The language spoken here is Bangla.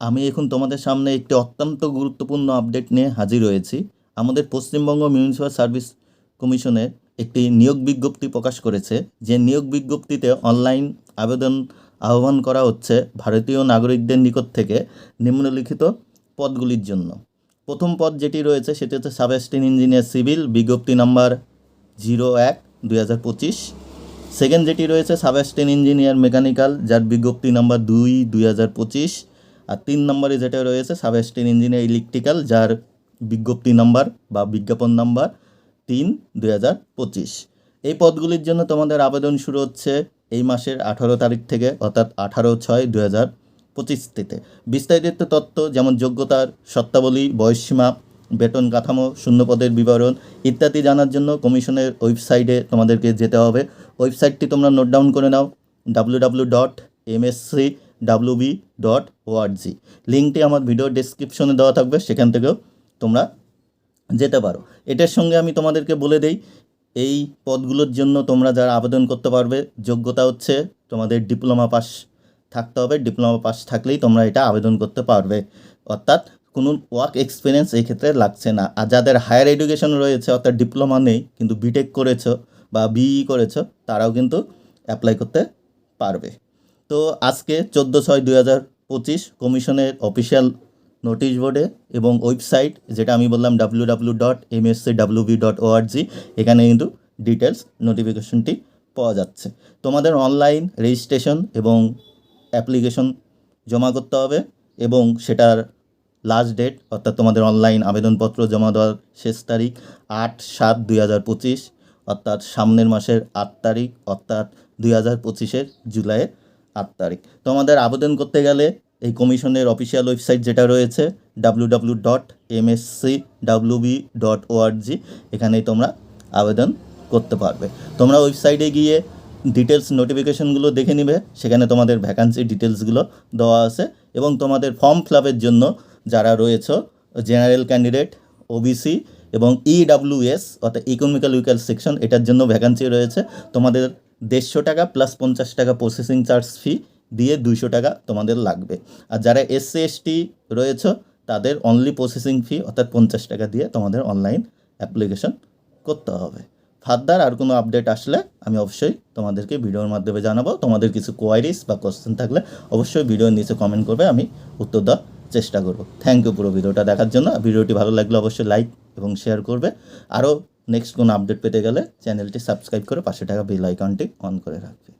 আমি এখন তোমাদের সামনে একটি অত্যন্ত গুরুত্বপূর্ণ আপডেট নিয়ে হাজির হয়েছি। আমাদের পশ্চিমবঙ্গ মিউনিসিপ্যাল সার্ভিস কমিশনের একটি নিয়োগ বিজ্ঞপ্তি প্রকাশ করেছে। যে নিয়োগ বিজ্ঞপ্তিতে অনলাইন আবেদন আহ্বান করা হচ্ছে ভারতীয় নাগরিকদের নিকট থেকে নিম্নলিখিত পদগুলির জন্য। প্রথম পদ যেটি রয়েছে সেটি হচ্ছে সাব অ্যাসিস্ট্যান্ট ইঞ্জিনিয়ার সিভিল বিজ্ঞপ্তি নাম্বার জিরো এক, দুই হাজার পঁচিশ। সেকেন্ড যেটি রয়েছে সাব অ্যাসিস্ট্যান্ট ইঞ্জিনিয়ার মেকানিক্যাল যার বিজ্ঞপ্তি নাম্বার দুই দুই হাজার পঁচিশ। আর তিন নম্বরে যেটা রয়েছে সাব অ্যাসিস্ট্যান্ট ইঞ্জিনিয়ার ইলেকট্রিক্যাল, যার বিজ্ঞপ্তি নাম্বার বা বিজ্ঞাপন নাম্বার তিন দুই এই পদগুলির জন্য তোমাদের আবেদন শুরু হচ্ছে এই মাসের আঠারো তারিখ থেকে, অর্থাৎ আঠারো ছয় দু হাজার পঁচিশ থেকে বিস্তারিত তথ্য যেমন যোগ্যতার শর্তাবলী, বয়সসীমা, বেতন কাঠামো, শূন্যপদের বিবরণ ইত্যাদি জানার জন্য কমিশনের ওয়েবসাইটে তোমাদেরকে যেতে হবে। ওয়েবসাইটটি তোমরা নোট ডাউন করে নাও, W W dot MSC WB dot ORG লিঙ্কটি আমার ভিডিও ডেসক্রিপশনে দেওয়া থাকবে, সেখান থেকেও তোমরা যেতে পারো। এটার সঙ্গে আমি তোমাদেরকে বলে দেই, এই পদগুলোর জন্য তোমরা যারা আবেদন করতে পারবে, যোগ্যতা হচ্ছে তোমাদের ডিপ্লোমা পাস থাকতে হবে। ডিপ্লোমা পাস থাকলেই তোমরা এটা আবেদন করতে পারবে। অর্থাৎ কোনো ওয়ার্ক এক্সপিরিয়েন্স এই ক্ষেত্রে লাগছে না। আর যাদের হায়ার এডুকেশন রয়েছে, অর্থাৎ ডিপ্লোমা নেই, কিন্তু বিটেক করেছ বা বিই করেছ, তারাও কিন্তু অ্যাপ্লাই করতে পারবে। তো আজকে চোদ্দ ছয় দুই হাজার পঁচিশ কমিশনের অফিসিয়াল নোটিশ বোর্ডে এবং ওয়েবসাইট, যেটা আমি বললাম W W dot MSC WB dot ORG এখানে কিন্তু ডিটেলস নোটিফিকেশনটি পাওয়া যাচ্ছে। তোমাদের অনলাইন রেজিস্ট্রেশন এবং অ্যাপ্লিকেশন জমা করতে হবে এবং সেটার লাস্ট ডেট, অর্থাৎ তোমাদের অনলাইন আবেদনপত্র জমা দেওয়ার শেষ তারিখ আট সাত দুই হাজার পঁচিশ, অর্থাৎ সামনের মাসের আট তারিখ, অর্থাৎ দুই হাজার পঁচিশের জুলাইয়ের আট তারিখ। তোমাদের আবেদন করতে গেলে এই কমিশনের অফিসিয়াল ওয়েবসাইট যেটা রয়েছে W W dot MSC dot এখানেই তোমরা আবেদন করতে পারবে। তোমরা ওয়েবসাইটে গিয়ে ডিটেলস নোটিফিকেশনগুলো দেখে নিবে, সেখানে তোমাদের ভ্যাকান্সি ডিটেলসগুলো দেওয়া আছে এবং তোমাদের ফর্ম ফিল জন্য যারা রয়েছে জেনারেল ক্যান্ডিডেট ওবিসি এবং ইডাব্লিউএস অর্থাৎ ইকোনমিক্যাল উইকাল সেকশন এটার জন্য ভ্যাকান্সি রয়েছে। তোমাদের দেড়শো টাকা প্লাস পঞ্চাশ টাকা প্রসেসিং চার্জ ফি দিয়ে দুইশো টাকা তোমাদের লাগবে। আর যারা এসসি এসটি রয়েছে, তাদের অনলি প্রসেসিং ফি অর্থাৎ পঞ্চাশ টাকা দিয়ে তোমাদের অনলাইন অ্যাপ্লিকেশন করতে হবে। ফার্দার আর কোনো আপডেট আসলে আমি অবশ্যই তোমাদেরকে ভিডিওর মাধ্যমে জানাব। তোমাদের কিছু কোয়ারিজ বা কোশ্চেন থাকলে অবশ্যই ভিডিওর নিচে কমেন্ট করবে, আমি উত্তর দেওয়ার চেষ্টা করব। থ্যাংক ইউ পুরো ভিডিওটা দেখার জন্য। ভিডিওটি ভালো লাগলে অবশ্যই লাইক এবং শেয়ার করবে। আরও নেক্সট কোনো আপডেট পেতে গেলে চ্যানেলটি সাবস্ক্রাইব করে পাশে টাকা বেল আইকনটি অন করে রাখবে।